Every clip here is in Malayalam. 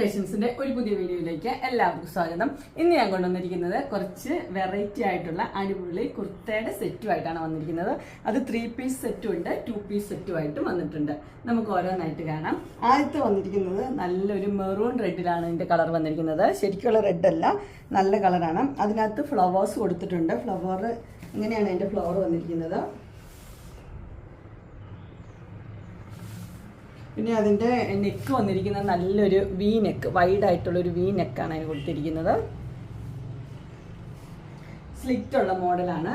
ക്രിയേഷൻസിന്റെ ഒരു പുതിയ വീഡിയോയിലേക്ക് എല്ലാവർക്കും സ്വാഗതം. ഇന്ന് ഞാൻ കൊണ്ടുവന്നിരിക്കുന്നത് കുറച്ച് വെറൈറ്റി ആയിട്ടുള്ള അടിപൊളി കുർത്തയുടെ സെറ്റുമായിട്ടാണ് വന്നിരിക്കുന്നത്. അത് ത്രീ പീസ് സെറ്റും ഉണ്ട് ടു പീസ് സെറ്റുമായിട്ടും വന്നിട്ടുണ്ട്. നമുക്ക് ഓരോന്നായിട്ട് കാണാം. ആദ്യത്തെ വന്നിരിക്കുന്നത് നല്ലൊരു മെറൂൺ റെഡിലാണ് ഇതിന്റെ കളർ വന്നിരിക്കുന്നത്. ശരിക്കുള്ള റെഡ് അല്ല നല്ല കളറാണ് അതിനകത്ത് ഫ്ലവേഴ്സ് കൊടുത്തിട്ടുണ്ട്. ഫ്ലവർ ഇങ്ങനെയാണ് അതിന്റെ ഫ്ലവർ വന്നിരിക്കുന്നത്. പിന്നെ അതിന്റെ നെക്ക് വന്നിരിക്കുന്നത് നല്ലൊരു വി നെക്ക് വൈഡ് ആയിട്ടുള്ള ഒരു വി നെക്കാണ് അതിന് കൊടുത്തിരിക്കുന്നത്. സ്ലിറ്റ് ഉള്ള മോഡലാണ്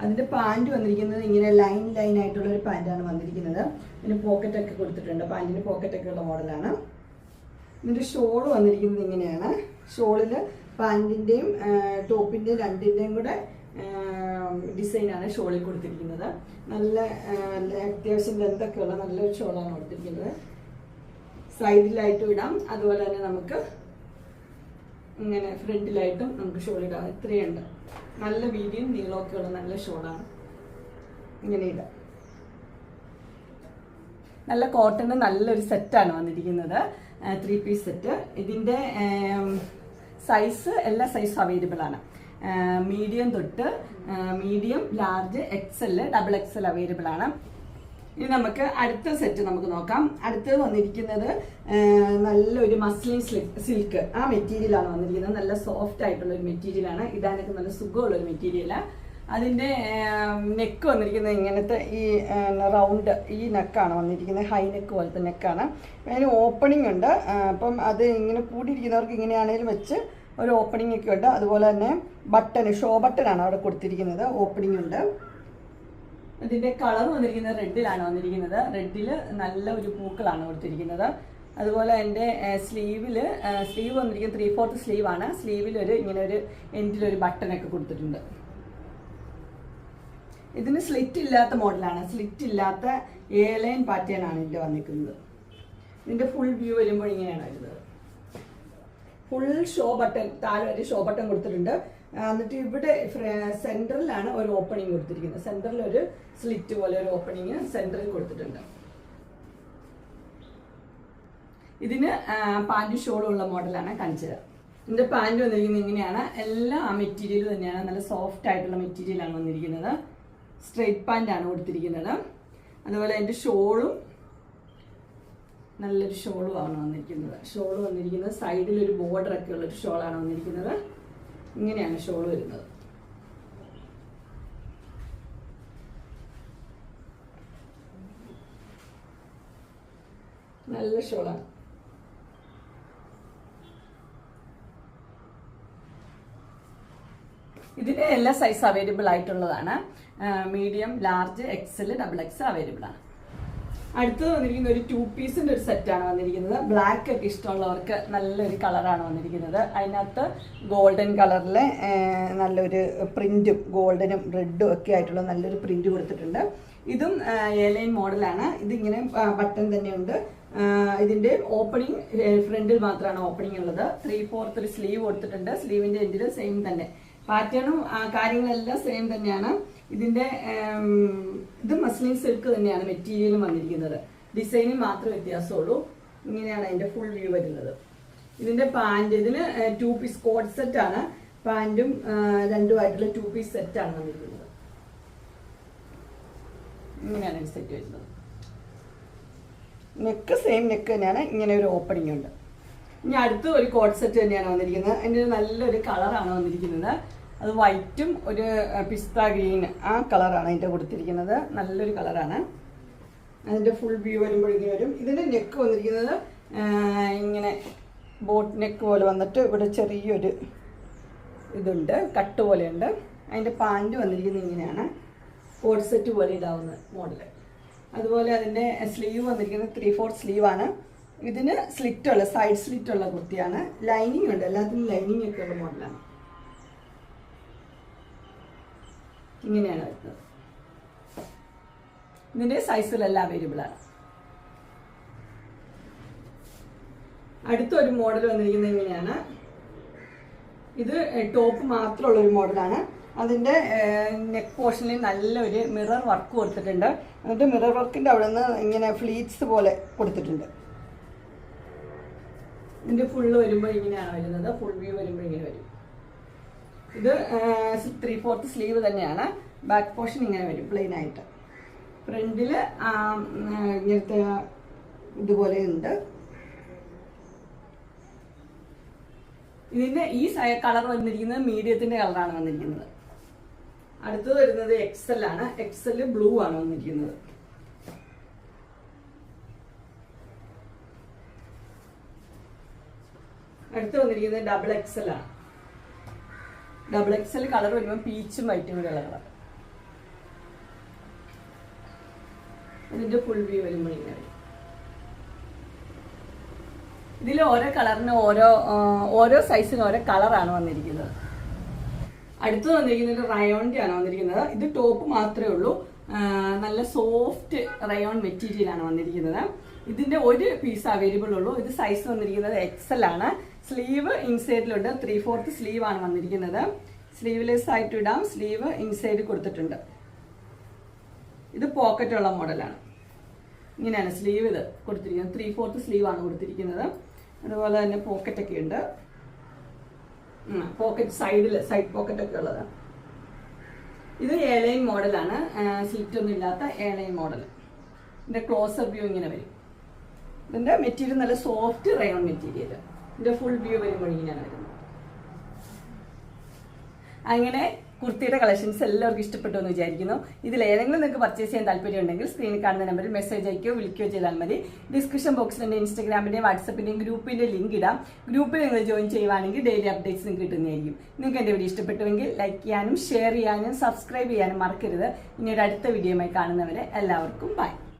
അതിന്റെ പാന്റ് വന്നിരിക്കുന്നത് ഇങ്ങനെ ലൈൻ ലൈൻ ആയിട്ടുള്ള ഒരു പാന്റാണ് വന്നിരിക്കുന്നത്. പിന്നെ പോക്കറ്റൊക്കെ കൊടുത്തിട്ടുണ്ട്. പാന്റിന് പോക്കറ്റൊക്കെ ഉള്ള മോഡലാണ് ഇതിന്റെ ഷോൾ വന്നിരിക്കുന്നത് ഇങ്ങനെയാണ്. ഷോളിൽ പാന്റിന്റെയും ടോപ്പിന്റെയും രണ്ടിന്റെയും കൂടെ ഡിസൈനാണ് ഷോളിൽ കൊടുത്തിരിക്കുന്നത്. നല്ല അത്യാവശ്യം ലെന്തൊക്കെയുള്ള നല്ലൊരു ഷോളാണ് കൊടുത്തിരിക്കുന്നത്. സൈഡിലായിട്ടും ഇടാം. അതുപോലെ തന്നെ നമുക്ക് ഇങ്ങനെ ഫ്രണ്ടിലായിട്ടും നമുക്ക് ഷോൾ ഇടാം. ഇത്രയുണ്ട്. നല്ല വീതിയും നീളമൊക്കെ ഉള്ള നല്ല ഷോളാണ്. ഇങ്ങനെ ഇടാം. നല്ല കോട്ടൺ നല്ലൊരു സെറ്റാണ് വന്നിരിക്കുന്നത്. ത്രീ പീസ് സെറ്റ് ഇതിന്റെ സൈസ് എല്ലാ സൈസും അവൈലബിൾ ആണ്. മീഡിയം തൊട്ട് medium large XL double XL available ആണ്. ഇനി നമുക്ക് അടുത്ത സെറ്റ് നമുക്ക് നോക്കാം. അടുത്തത് വന്നിരിക്കുന്നത് നല്ലൊരു മസ്ലിൻ സിൽക്ക് ആ മെറ്റീരിയലാണ് വന്നിരിക്കുന്നത്. നല്ല സോഫ്റ്റ് ആയിട്ടുള്ള ഒരു മെറ്റീരിയലാണ് ഇടാനൊക്കെ നല്ല സുഖമുള്ള ഒരു മെറ്റീരിയലാണ് അതിന്റെ നെക്ക് വന്നിരിക്കുന്നത് ഇങ്ങനത്തെ ഈ റൗണ്ട് ഈ നെക്കാണ് വന്നിരിക്കുന്നത്. ഹൈ നെക്ക് പോലത്തെ നെക്കാണ് അതിന് ഓപ്പണിംഗ് ഉണ്ട്. അപ്പം അത് ഇങ്ങനെ കൂടിയിരിക്കുന്നവർക്ക് ഇങ്ങനെയാണെങ്കിലും വെച്ച് ഒരു ഓപ്പണിംഗ് ഒക്കെ ഉണ്ട്. അതുപോലെ തന്നെ ബട്ടൺ ഷോ ബട്ടണാണ് അവിടെ കൊടുത്തിരിക്കുന്നത്. ഓപ്പണിംഗ് ഉണ്ട്. ഇതിന്റെ കളർ വന്നിരിക്കുന്നത് റെഡിലാണ് വന്നിരിക്കുന്നത്. റെഡിൽ നല്ല ഒരു പൂക്കളാണ് കൊടുത്തിരിക്കുന്നത്. അതുപോലെ എന്റെ സ്ലീവിൽ സ്ലീവ് വന്നിരിക്കുന്നത് ത്രീ ഫോർത്ത് ആണ്. സ്ലീവിൽ ഒരു ഇങ്ങനെ ഒരു എൻഡിൽ ഒരു ബട്ടണൊക്കെ കൊടുത്തിട്ടുണ്ട്. ഇതിന് സ്ലിറ്റ് ഇല്ലാത്ത മോഡലാണ് സ്ലിറ്റ് ഇല്ലാത്ത എ ലൈൻ പാറ്റേൺ ആണ് ഇതിന്റെ വന്നിരിക്കുന്നത്. ഇതിന്റെ ഫുൾ വ്യൂ വരുമ്പോൾ ഇങ്ങനെയാണ് വരുന്നത്. ഫുൾ ഷോ ബട്ടൺ താഴെ വരെ ഷോ ബട്ടൺ കൊടുത്തിട്ടുണ്ട് എന്നിട്ട് ഇവിടെ സെന്ററിലാണ് ഒരു ഓപ്പണിങ് കൊടുത്തിരിക്കുന്നത്. സെന്ററിൽ ഒരു സ്ലിറ്റ് പോലെ ഒരു ഓപ്പണിങ് സെന്ററിൽ കൊടുത്തിട്ടുണ്ട്. ഇതിന് പാന്റും ഷോളും ഉള്ള മോഡലാണ് കാണിച്ചത് ഇതിന്റെ പാന്റ് വന്നിരിക്കുന്നത് ഇങ്ങനെയാണ്. എല്ലാ മെറ്റീരിയൽ തന്നെയാണ്. നല്ല സോഫ്റ്റ് ആയിട്ടുള്ള മെറ്റീരിയലാണ് വന്നിരിക്കുന്നത്. സ്ട്രെയിറ്റ് പാന്റ് ആണ് കൊടുത്തിരിക്കുന്നത്. അതുപോലെ അതിന്റെ ഷോളും നല്ലൊരു ഷോളുമാണ് വന്നിരിക്കുന്നത്. ഷോൾ വന്നിരിക്കുന്നത് സൈഡിൽ ഒരു ബോർഡർ ഒക്കെ ഉള്ള ഒരു ഷോളാണ് വന്നിരിക്കുന്നത്. ഇങ്ങനെയാണ് ഷോൾ വരുന്നത്. നല്ല ഷോളാണ്. ഇതിന്റെ എല്ലാ സൈസ് അവൈലബിൾ ആയിട്ടുള്ളതാണ്. Medium large XL double X available ആണ്. അടുത്തത് വന്നിരിക്കുന്ന ഒരു ടു പീസിന്റെ ഒരു സെറ്റാണ് വന്നിരിക്കുന്നത്. ബ്ലാക്ക് ഒക്കെ ഇഷ്ടമുള്ളവർക്ക് നല്ലൊരു കളറാണ് വന്നിരിക്കുന്നത്. അതിനകത്ത് ഗോൾഡൻ കളറിലെ നല്ലൊരു പ്രിന്റും ഗോൾഡനും റെഡും ഒക്കെ ആയിട്ടുള്ള നല്ലൊരു പ്രിന്റ് കൊടുത്തിട്ടുണ്ട്. ഇതും എലൈൻ മോഡലാണ് ഇതിങ്ങനെ ബട്ടൺ തന്നെയുണ്ട് ഇതിന്റെ ഓപ്പണിംഗ് ഫ്രണ്ടിൽ മാത്രമാണ് ഓപ്പണിംഗ് ഉള്ളത്. ത്രീ ഫോർത്ത് ഒരു സ്ലീവ് കൊടുത്തിട്ടുണ്ട്. സ്ലീവിന്റെ എൻഡിൽ സെയിം തന്നെ. പാറ്റേണും കാര്യങ്ങളെല്ലാം സെയിം തന്നെയാണ്. ഇതിന്റെ ഇത് മസ്ലിൻ സിൽക്ക് തന്നെയാണ് മെറ്റീരിയലും വന്നിരിക്കുന്നത്. ഡിസൈനിൽ മാത്രം വ്യത്യാസമുള്ളൂ. ഇങ്ങനെയാണ് അതിന്റെ ഫുൾ വ്യൂ വരുന്നത്. ഇതിന്റെ പാന്റ് ഇതിന് ടു പീസ് കോഡ് സെറ്റ് ആണ്. പാന്റും രണ്ടുമായിട്ടുള്ള ടു പീസ് സെറ്റ് ആണ് വന്നിരിക്കുന്നത്. ഇങ്ങനെയാണ് സെറ്റ് വരുന്നത്. നെക്ക് സെയിം നെക്ക് തന്നെയാണ്. ഇങ്ങനെ ഒരു ഓപ്പണിംഗ് ഉണ്ട്. ഇനി അടുത്ത ഒരു കോഡ് സെറ്റ് തന്നെയാണ് വന്നിരിക്കുന്നത്. അതിന്റെ ഒരു നല്ലൊരു കളറാണ് വന്നിരിക്കുന്നത്. അത് വൈറ്റും ഒരു പിസ്ത ഗ്രീൻ ആ കളറാണ് അതിന്റെ കൊടുത്തിരിക്കുന്നത്. നല്ലൊരു കളറാണ് അതിന്റെ ഫുൾ വ്യൂ വരുമ്പോഴേക്കും വരും. ഇതിന്റെ നെക്ക് വന്നിരിക്കുന്നത് ഇങ്ങനെ ബോട്ട് നെക്ക് പോലെ വന്നിട്ട് ഇവിടെ ചെറിയൊരു ഇതുണ്ട് കട്ട് പോലെയുണ്ട്. അതിന്റെ പാന്റ് വന്നിരിക്കുന്നത് ഇങ്ങനെയാണ്. കോഡ് സെറ്റ് പോലെ ഇതാവുന്ന മോഡൽ അതുപോലെ അതിന്റെ സ്ലീവ് വന്നിരിക്കുന്നത് ത്രീ ഫോർ സ്ലീവാണ് ഇതിന് സ്ലിറ്റുള്ള സൈഡ് സ്ലിറ്റുള്ള കുർത്തിയാണ്. ലൈനിങ് ഉണ്ട്. എല്ലാത്തിനും ലൈനിങ് ഒക്കെ ഉള്ള മോഡലാണ് ഇങ്ങനെയാണ് വരുന്നത്. ഇതിന്റെ സൈസിലെല്ലാം അവൈലബിൾ ആണ്. അടുത്തൊരു മോഡൽ വന്നിരിക്കുന്നത് ഇങ്ങനെയാണ്. ഇത് ടോപ്പ് മാത്രമുള്ള ഒരു മോഡലാണ് അതിന്റെ നെക്ക് പോർഷനിൽ നല്ലൊരു മിറർ വർക്ക് കൊടുത്തിട്ടുണ്ട്. എന്നിട്ട് മിറർ വർക്കിന്റെ അവിടെ നിന്ന് ഇങ്ങനെ ഫ്ലീറ്റ്സ് പോലെ കൊടുത്തിട്ടുണ്ട്. ഇതിന്റെ ഫുള്ള് വരുമ്പോൾ ഇങ്ങനെയാണ് വരുന്നത്. ഫുൾ വ്യൂ വരുമ്പോൾ ഇങ്ങനെ വരും. ഇത് ത്രീ ഫോർത്ത് സ്ലീവ് തന്നെയാണ്. ബാക്ക് പോർഷൻ ഇങ്ങനെ വരും പ്ലെയിൻ ആയിട്ട്. ഫ്രണ്ടിൽ ഇങ്ങനത്തെ ഇതുപോലെ ഉണ്ട്. ഇതിന്റെ ഈ കളർ വന്നിരിക്കുന്നത് മീഡിയത്തിന്റെ കളറാണ് വന്നിരിക്കുന്നത്. അടുത്തത് വരുന്നത് എക്സൽ ആണ്. എക്സൽ ബ്ലൂ ആണ് വന്നിരിക്കുന്നത്. അടുത്ത് വന്നിരിക്കുന്നത് ഡബിൾ എക്സൽ ആണ്. ഡബിൾ എക്സൽ കളർ വരുമ്പോൾ പീച്ചും വൈറ്റും കൂടെ കളർ ഇതിന്റെ ഫുൾ വ്യൂ വരുമ്പോൾ ഇങ്ങനെ വരും. ഇതിൽ ഓരോ കളറിന് ഓരോ ഓരോ സൈസിന് ഓരോ കളറാണ് വന്നിരിക്കുന്നത്. അടുത്ത് വന്നിരിക്കുന്നത് റയോണിന്റെ ആണ് വന്നിരിക്കുന്നത്. ഇത് ടോപ്പ് മാത്രമേ ഉള്ളൂ. നല്ല സോഫ്റ്റ് റയോൺ മെറ്റീരിയൽ ആണ് വന്നിരിക്കുന്നത്. ഇതിന്റെ ഒരു പീസ് അവൈലബിൾ ഉള്ളൂ. ഇത് സൈസ് വന്നിരിക്കുന്നത് എക്സൽ ആണ്. സ്ലീവ് ഇൻസൈഡിലുണ്ട്. ത്രീ ഫോർത്ത് സ്ലീവ് ആണ് വന്നിരിക്കുന്നത്. സ്ലീവ്ലെസ് ആയിട്ട് ഇടാം. സ്ലീവ് ഇൻസൈഡ് കൊടുത്തിട്ടുണ്ട്. ഇത് പോക്കറ്റ് ഉള്ള മോഡലാണ്. ഇങ്ങനെയാണ് സ്ലീവ് ഇത് കൊടുത്തിരിക്കുന്നത്. ത്രീ ഫോർത്ത് സ്ലീവ് ആണ് കൊടുത്തിരിക്കുന്നത്. അതുപോലെ തന്നെ പോക്കറ്റ് ഒക്കെ ഉണ്ട് പോക്കറ്റ് സൈഡിൽ സൈഡ് പോക്കറ്റ് ഒക്കെ ഉള്ളത്. ഇത് ഏലൈൻ മോഡലാണ്. സീറ്റ് ഒന്നും ഇല്ലാത്ത ഏലൈൻ മോഡൽ. ഇതിന്റെ ക്ലോസർ വ്യൂ ഇങ്ങനെ വരും. ഇതിന്റെ മെറ്റീരിയൽ നല്ല സോഫ്റ്റ് റയോൺ മെറ്റീരിയൽ ഇതിന്റെ ഫുൾ വ്യൂ വരുമ്പോൾ വരുന്നത് അങ്ങനെ കുർത്തിയുടെ കളക്ഷൻസ് എല്ലാവർക്കും ഇഷ്ടപ്പെട്ടു എന്ന് വിചാരിക്കുന്നു. ഇതിൽ ഏതെങ്കിലും നിങ്ങൾക്ക് പർച്ചേസ് ചെയ്യാൻ താല്പര്യം ഉണ്ടെങ്കിൽ സ്ക്രീനിൽ കാണുന്ന നമ്പറിൽ മെസ്സേജ് അയക്കുകയോ വിളിക്കുകയോ ചെയ്താൽ മതി. ഡിസ്ക്രിപ്ഷൻ ബോക്സിൽ എന്റെ ഇൻസ്റ്റാഗ്രാമിന്റെയും വാട്സപ്പിന്റെയും ഗ്രൂപ്പിന്റെ ലിങ്ക് ഇടാം. ഗ്രൂപ്പിൽ നിങ്ങൾ ജോയിൻ ചെയ്യുവാണെങ്കിൽ ഡെയിലി അപ്ഡേറ്റ്സ് നിങ്ങൾക്ക് കിട്ടുന്നതായിരിക്കും. നിങ്ങൾക്ക് എന്റെ വീഡിയോ ഇഷ്ടപ്പെട്ടുവെങ്കിൽ ലൈക്ക് ചെയ്യാനും ഷെയർ ചെയ്യാനും സബ്സ്ക്രൈബ് ചെയ്യാനും മറക്കരുത്. ഇനി അടുത്ത വീഡിയോയുമായി കാണുന്നവരെ എല്ലാവർക്കും ബൈ